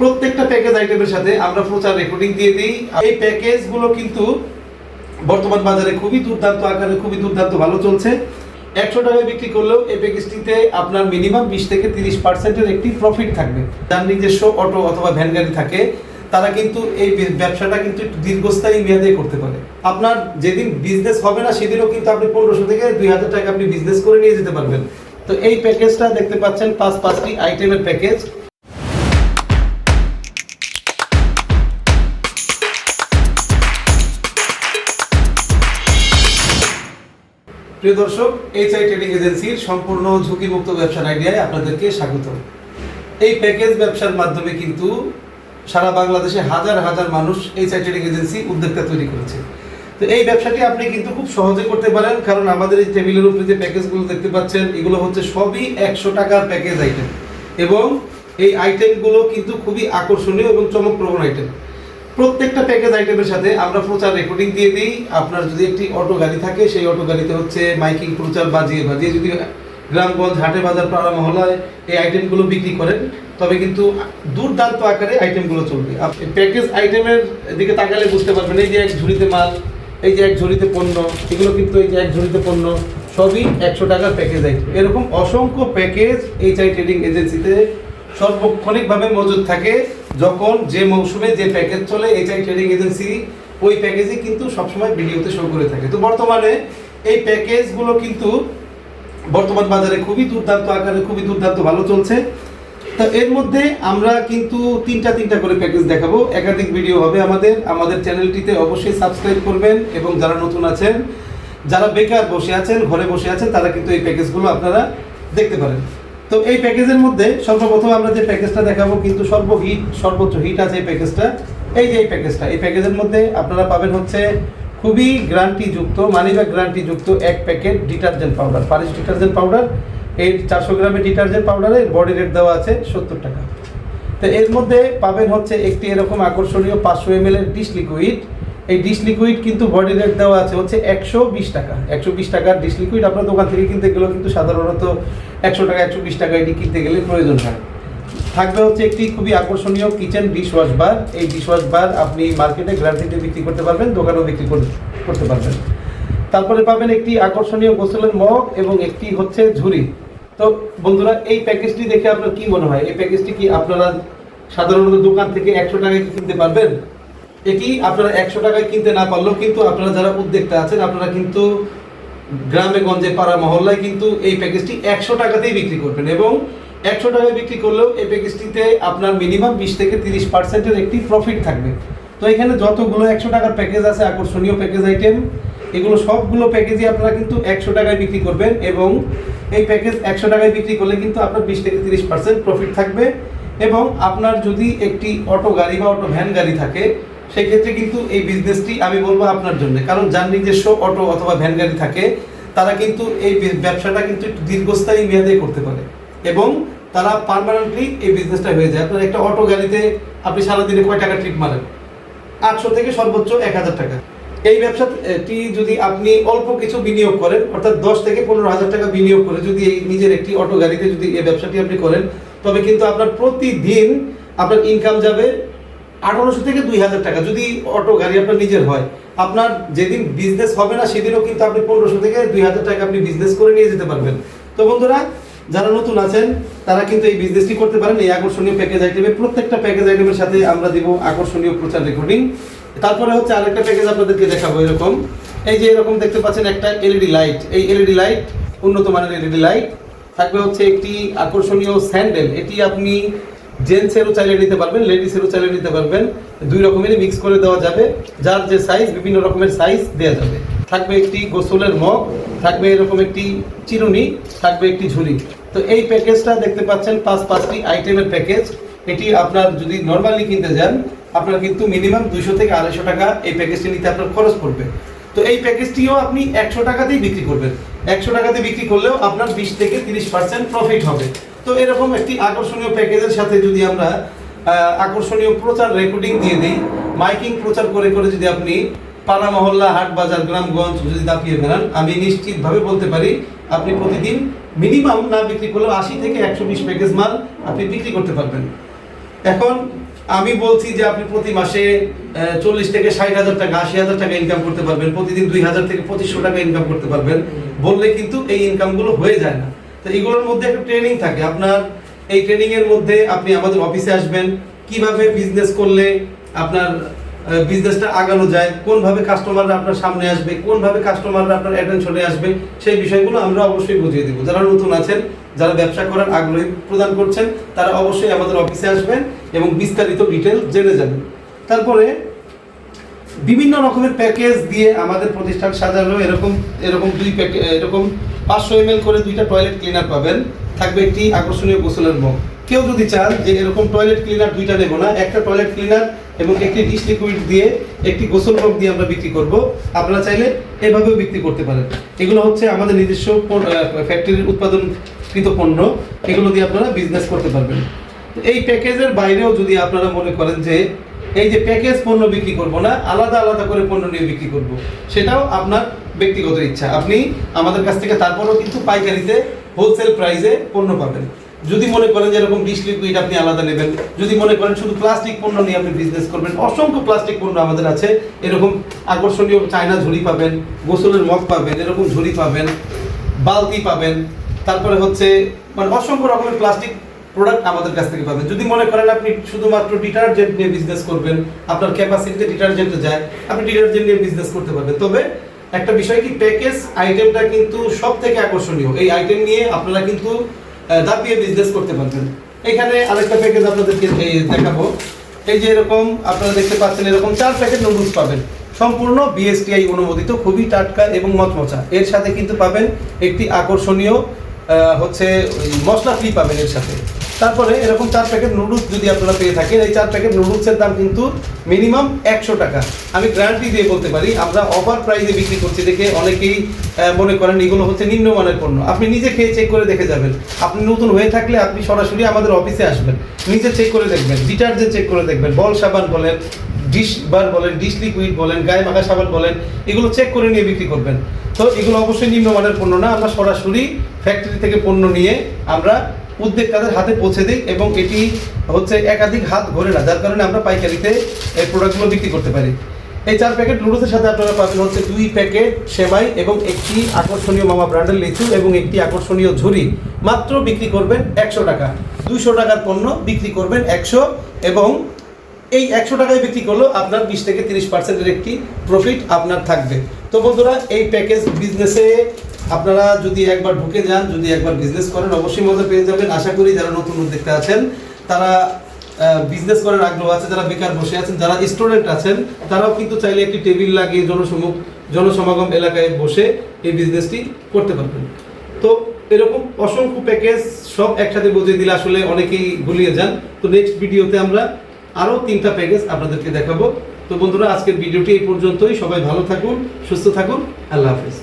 প্রত্যেকটা প্যাকেজ আইটেমের সাথে আমরা প্রচার রেকর্ডিং দিয়ে দিই। এই প্যাকেজগুলো কিন্তু বর্তমান বাজারে খুবই দুর্দান্ত, আকারে খুবই দুর্দান্ত, ভালো চলছে। একশো টাকায় বিক্রি করলেও এই প্যাকেজটিতে আপনার মিনিমাম বিশ থেকে তিরিশ পার্সেন্টের একটি প্রফিট থাকবে। যার নিজস্ব অটো অথবা ভ্যান গাড়ি থাকে, তারা কিন্তু এই ব্যবসাটা কিন্তু একটু দীর্ঘস্থায়ী মেয়াদে করতে পারে। আপনার যেদিন বিজনেস হবে না, সেদিনও কিন্তু আপনি পনেরোশো থেকে দুই হাজার টাকা আপনি বিজনেস করে নিয়ে যেতে পারবেন। তো এই প্যাকেজটা দেখতে পাচ্ছেন, পাঁচ পাঁচটি আইটেমের প্যাকেজ প্রিয় দর্শক এইচ আই ট্রেডিং এজেন্সির সম্পূর্ণ ঝুঁকিমুক্ত ব্যবসার আইডিয়ায় আপনাদেরকে স্বাগত এই প্যাকেজ ব্যবসার মাধ্যমে কিন্তু সারা বাংলাদেশে হাজার হাজার মানুষ এইচ আই ট্রেডিং এজেন্সি উদ্যোক্তা তৈরি করেছে। তো এই ব্যবসাটি আপনি কিন্তু খুব সহজে করতে পারেন, কারণ আমাদের এই টেবিলের উপরে যে প্যাকেজগুলো দেখতে পাচ্ছেন, এগুলো হচ্ছে সবই একশো টাকার প্যাকেজ আইটেম এবং এই আইটেমগুলো কিন্তু খুবই আকর্ষণীয় এবং চমকপ্রবণ আইটেম প্রত্যেকটা প্যাকেজ আইটেমের সাথে আমরা প্রচার রেকর্ডিং দিয়ে দিই। আপনার যদি একটি অটো গাড়ি থাকে, সেই অটো গাড়িতে হচ্ছে মাইকিং, প্রচার, বাজিয়ে বাজিয়ে যদি গ্রামগঞ্জ, হাটে বাজার, পাড়া মহলায় এই আইটেমগুলো বিক্রি করেন, তবে কিন্তু দুর্দান্ত আকারে আইটেমগুলো চলবে। আপনি প্যাকেজ আইটেমের দিকে তাকালে বুঝতে পারবেন, এই যে এক ঝুড়িতে মাল, এই যে এক ঝুড়িতে পণ্য, এগুলো কিন্তু এই যে এক ঝুড়িতে পণ্য, সবই একশো টাকার প্যাকেজ আইটেম এরকম অসংখ্য প্যাকেজ এইচ আই ট্রেডিং এজেন্সিতে সর্বক্ষণিকভাবে মজুদ থাকে। যখন যে মৌসুমে যে প্যাকেজ চলে এইচআই ট্রেডিং এজেন্সি ওই প্যাকেজই কিন্তু সবসময় ভিডিওতে শো করে থাকে। তো বর্তমানে এই প্যাকেজগুলো কিন্তু বর্তমান বাজারে খুবই দুর্দান্ত আকারে, খুবই দুর্দান্ত ভালো চলছে। তো এর মধ্যে আমরা কিন্তু তিনটা তিনটা করে প্যাকেজ দেখাবো। একাধিক ভিডিও হবে আমাদের। আমাদের চ্যানেলটিতে অবশ্যই সাবস্ক্রাইব করবেন এবং যারা নতুন আছেন, যারা বেকার বসে আছেন, ঘরে বসে আছেন, তারা কিন্তু এই প্যাকেজগুলো আপনারা দেখতে পারেন। তো এই প্যাকেজের মধ্যে সর্বপ্রথম আমরা যে প্যাকেজটা দেখাবো কিন্তু সর্বহিট সর্বোচ্চ হিট আছে এই প্যাকেজটা। এই যে এই প্যাকেজটা, এই প্যাকেজের মধ্যে আপনারা পাবেন হচ্ছে খুবই গ্যারান্টি যুক্ত মানি ব্যাগ গ্যারান্টি যুক্ত এক প্যাকেট ডিটারজেন্ট পাউডার পারিশ ডিটারজেন্ট পাউডার। এই চারশো গ্রামের ডিটারজেন্ট পাউডারের বডি রেট দেওয়া আছে সত্তর টাকা। তো এর মধ্যে পাবেন হচ্ছে একটি এরকম আকর্ষণীয় পাঁচশো এম এল এর ডিশ লিকুইড। এই ডিশ লিকুইড কিন্তু বডি রেট দেওয়া আছে হচ্ছে একশো বিশ টাকা। একশো বিশ টাকার ডিশ লিকুইড আপনার দোকান থেকে কিনতে গেলেও কিন্তু সাধারণত একশো টাকা, একশো বিশ টাকা এটি কিনতে গেলে প্রয়োজন হয়। থাকবে হচ্ছে একটি খুবই আকর্ষণীয় কিচেন ডিশ ওয়াশ বার এই ডিশ ওয়াশ বার আপনি মার্কেটে গ্যারান্টিতে বিক্রি করতে পারবেন, দোকানেও বিক্রি করে- করতে পারবেন। তারপরে পাবেন একটি আকর্ষণীয় গোসলের মগ এবং একটি হচ্ছে ঝুড়ি। তো বন্ধুরা, এই প্যাকেজটি দেখে আপনার কি মনে হয়? এই প্যাকেজটি কি আপনারা সাধারণত দোকান থেকে একশো টাকায় কিনতে পারবেন? এটি আপনারা একশো টাকায় কিনতে না পারলেও কিন্তু আপনারা যারা উদ্যোক্তা আছেন, আপনারা কিন্তু গ্রামে, গঞ্জে, পাড়া, মহল্লায় কিন্তু এই প্যাকেজটি একশো টাকাতেই বিক্রি করবেন এবং একশো টাকায় বিক্রি করলেও এই প্যাকেজটিতে আপনার মিনিমাম বিশ থেকে তিরিশ পার্সেন্টের একটি প্রফিট থাকবে। তো এখানে যতগুলো একশো টাকার প্যাকেজ আছে, আকর্ষণীয় প্যাকেজ আইটেম এগুলো সবগুলো প্যাকেজই আপনারা কিন্তু একশো টাকায় বিক্রি করবেন এবং এই প্যাকেজ একশো টাকায় বিক্রি করলে কিন্তু আপনার বিশ থেকে তিরিশ পার্সেন্ট প্রফিট থাকবে এবং আপনার যদি একটি অটো গাড়ি বা অটো ভ্যান গাড়ি থাকে সেই ক্ষেত্রে কিন্তু এই বিজনেসটি আমি বলব আপনার জন্য। কারণ যার নিজস্ব অটো অথবা ভ্যান গাড়ি থাকে, তারা কিন্তু এই ব্যবসাটা কিন্তু দীর্ঘস্থায়ী মেয়াদে করতে পারে। এবং তারা পারমানেন্টলি এই বিজনেসটা হয়ে যায়। আপনার একটা অটো গাড়িতে আপনি সারাদিনে কয় টাকা ট্রিপ মারেন? আটশো থেকে সর্বোচ্চ এক হাজার টাকা। এই ব্যবসাটি যদি আপনি অল্প কিছু বিনিয়োগ করেন, অর্থাৎ দশ থেকে পনেরো হাজার টাকা বিনিয়োগ করে যদি এই নিজের একটি অটো গাড়িতে যদি এই ব্যবসাটি আপনি করেন, তবে কিন্তু আপনার প্রতিদিন আপনার ইনকাম যাবে আঠারোশো থেকে দুই হাজার টাকা, যদি অটো, গাড়ি আপনার নিজের হয়। আপনার যেদিন বিজনেস হবে না, সেদিনও কিন্তু আপনি পনেরোশো থেকে দুই হাজার টাকা আপনি বিজনেস করে নিয়ে যেতে পারবেন। তো বন্ধুরা, যারা নতুন আছেন, তারা কিন্তু এই বিজনেসটি করতে পারেন। এই আকর্ষণীয় প্যাকেজ আইটেমে প্রত্যেকটা প্যাকেজ আইটেমের সাথে আমরা দিব আকর্ষণীয় প্রচার রেকর্ডিং তারপরে হচ্ছে আরেকটা প্যাকেজ আপনাদেরকে দেখাবো এরকম। এই যে এরকম দেখতে পাচ্ছেন একটা এলইডি লাইট এই এলইডি লাইট উন্নত মানের এলইডি লাইট থাকবে হচ্ছে একটি আকর্ষণীয় স্যান্ডেল এটি আপনি জেন্টসেরও চাইলে নিতে পারবেন লেডিসেরও চাইলে নিতে পারবেন। দুই রকমেরই মিক্স করে দেওয়া যাবে। যার যে সাইজ বিভিন্ন রকমের সাইজ দেওয়া যাবে। থাকবে একটি গোসলের মগ, থাকবে এরকম একটি চিরুনি, থাকবে একটি ঝুড়ি তো এই প্যাকেজটা দেখতে পাচ্ছেন, পাঁচ পাঁচটি আইটেমের প্যাকেজ এটি আপনার যদি নর্মালি কিনতে যান, আপনার কিন্তু মিনিমাম দুশো থেকে আড়াইশো টাকা এই প্যাকেজটি নিতে আপনার খরচ পড়বে। তো এই প্যাকেজটিও আপনি একশো টাকাতেই বিক্রি করবেন। একশো টাকাতে বিক্রি করলেও আপনার বিশ থেকে তিরিশ পার্সেন্ট প্রফিট হবে। তো এরকম একটি আকর্ষণীয় প্যাকেজের সাথে যদি আমরা আকর্ষণীয় প্রচার রেকর্ডিং দিয়ে দিই, মাইকিং প্রচার করে করে যদি আপনি পাড়া মহল্লা, হাট বাজার, গ্রামগঞ্জ যদি দাপিয়ে বেড়ান আমি নিশ্চিতভাবে বলতে পারি আপনি প্রতিদিন মিনিমাম না বিক্রি করলেও আশি থেকে একশো বিশ প্যাকেজ মাল আপনি বিক্রি করতে পারবেন। এখন আমি বলছি যে আপনি প্রতি মাসে চল্লিশ থেকে ষাট হাজার টাকা, আশি হাজার টাকা ইনকাম করতে পারবেন, প্রতিদিন দুই হাজার থেকে পঁচিশশো টাকা ইনকাম করতে পারবেন। বললে কিন্তু এই ইনকামগুলো হয়ে যায় না। তো এগুলোর মধ্যে একটা ট্রেনিং থাকে। আপনার এই ট্রেনিং এর মধ্যে আপনি আমাদের অফিসে আসবেন, কীভাবে বিজনেস করলে আপনার বিজনেসটা আগানো যায়, কোনভাবে কাস্টমাররা আপনার সামনে আসবে, কোনভাবে কাস্টমাররা আপনার অ্যাটেনশনে আসবে, সেই বিষয়গুলো আমরা অবশ্যই বুঝিয়ে দেবো। যারা নতুন আছেন, যারা ব্যবসা করার আগ্রহী প্রদান করছেন, তারা অবশ্যই আমাদের অফিসে আসবেন এবং বিস্তারিত ডিটেল জেনে যাবেন। তারপরে বিভিন্ন রকমের প্যাকেজ দিয়ে আমাদের প্রতিষ্ঠান সাজানো, এরকম এরকম দুই প্যাকেজ এরকম পাঁচশো এম করে দুইটা টয়লেট ক্লিনার পাবেন। থাকবে একটি আকর্ষণীয় গোসলের মগ। কেউ যদি চান যে এরকম টয়লেট ক্লিনার দুইটা নেব না, একটা টয়লেট ক্লিনার এবং একটি ডিশ লিকুইড দিয়ে একটি গোসল মগ দিয়ে আমরা বিক্রি করব। আপনারা চাইলে এভাবেও বিক্রি করতে পারেন। এগুলো হচ্ছে আমাদের নিজস্ব ফ্যাক্টরির উৎপাদনকৃত পণ্য। এগুলো দিয়ে আপনারা বিজনেস করতে পারবেন। এই প্যাকেজের বাইরেও যদি আপনারা মনে করেন যে এই যে প্যাকেজ পণ্য বিক্রি করব না, আলাদা আলাদা করে পণ্য নিয়ে বিক্রি করব, সেটাও আপনার ব্যক্তিগত ইচ্ছা। আপনি আমাদের কাছ থেকে তারপরেও কিন্তু পাইকারিতে হোলসেল প্রাইসে পণ্য পাবেন। যদি মনে করেন যে এরকম ডিশ লিকুইড আপনি আলাদা নেবেন, যদি মনে করেন শুধু প্লাস্টিক পণ্য নিয়ে আপনি বিজনেস করবেন, অসংখ্য প্লাস্টিক পণ্য আমাদের আছে। এরকম আকর্ষণীয় চায়না ঝুড়ি পাবেন, গোসলের মগ পাবেন, এরকম ঝুড়ি পাবেন, বালতি পাবেন, তারপরে হচ্ছে মানে অসংখ্য রকমের প্লাস্টিক প্রোডাক্ট আমাদের কাছ থেকে পাবেন। যদি মনে করেন আপনি শুধুমাত্র ডিটারজেন্ট নিয়ে বিজনেস করবেন, আপনার ক্যাপাসিটিতে ডিটারজেন্টে যায়, আপনি ডিটারজেন্ট নিয়ে বিজনেস করতে পারবেন। তবে একটা বিষয় কি প্যাকেজ আইটেমটা কিন্তু সব থেকে আকর্ষণীয়। এই আইটেম নিয়ে আপনারা কিন্তু দাপিয়ে বিজনেস করতে পারবেন। এখানে আরেকটা প্যাকেজ আপনাদেরকে দেখাবো। এই যে এরকম আপনারা দেখতে পাচ্ছেন, এরকম চার প্যাকেট নুডলস পাবেন। সম্পূর্ণ বিএসটিআই অনুমোদিত, খুবই টাটকা এবং মচমচা। এর সাথে কিন্তু পাবেন একটি আকর্ষণীয় হচ্ছে মশলা ফ্রি পাবেন এর সাথে। তারপরে এরকম চার প্যাকেট নুডলস যদি আপনারা পেয়ে থাকেন, এই চার প্যাকেট নুডলসের দাম কিন্তু মিনিমাম একশো টাকা। আমি গ্যারান্টি দিয়ে বলতে পারি, আমরা অফার প্রাইসে বিক্রি করছি দেখে অনেকেই মনে করেন এগুলো হচ্ছে নিম্নমানের পণ্য। আপনি নিজে খেয়ে চেক করে দেখে যাবেন। আপনি নতুন হয়ে থাকলে আপনি সরাসরি আমাদের অফিসে আসবেন। নিজে চেক করে দেখবেন ডিটারজেন্ট চেক করে দেখবেন, বল সাবান বলেন ডিশ বার বলেন ডিশ লিকুইড বলেন, গায়ে মাখা সাবান বলেন, এগুলো চেক করে নিয়ে বিক্রি করবেন। তো এগুলো অবশ্যই নিম্নমানের পণ্য না, আমরা সরাসরি ফ্যাক্টরি থেকে পণ্য নিয়ে আমরা উদ্যোক্তাদের হাতে পৌঁছে দিই এবং এটি হচ্ছে একাধিক হাত ঘোরে না, যার কারণে আমরা পাইকারিতে এই প্রোডাক্টগুলো বিক্রি করতে পারি। এই চার প্যাকেট নুডলসের সাথে আপনারা পাবেন হচ্ছে দুই প্যাকেট সেমাই এবং একটি আকর্ষণীয় মামা ব্র্যান্ডের লিচু এবং একটি আকর্ষণীয় ঝুড়ি মাত্র বিক্রি করবেন একশো টাকা। দুইশো টাকার পণ্য বিক্রি করবেন একশো এবং এই একশো টাকায় বিক্রি করলেও আপনার বিশ থেকে তিরিশ পার্সেন্টের একটি প্রফিট আপনার থাকবে। তো বন্ধুরা, এই প্যাকেজ বিজনেসে আপনারা যদি একবার ঢুকে যান, যদি একবার বিজনেস করেন, অবশ্যই মজা পেয়ে যাবেন। আশা করি যারা নতুন উদ্যোক্তা আছেন, তারা বিজনেস করার আগ্রহ আছে, যারা বেকার বসে আছেন, যারা স্টুডেন্ট আছেন, তারাও কিন্তু চাইলে একটি টেবিল লাগিয়ে জনসমুখ জনসমাগম এলাকায় বসে এই বিজনেসটি করতে পারবেন। তো এরকম অসংখ্য প্যাকেজ সব একসাথে বুঝিয়ে দিলে আসলে অনেকেই গুলিয়ে যান। তো নেক্সট ভিডিওতে আমরা আরও তিনটা প্যাকেজ আপনাদেরকে দেখাবো। তো বন্ধুরা, আজকের ভিডিওটি এই পর্যন্তই। সবাই ভালো থাকুন, সুস্থ থাকুন। আল্লাহ হাফিজ।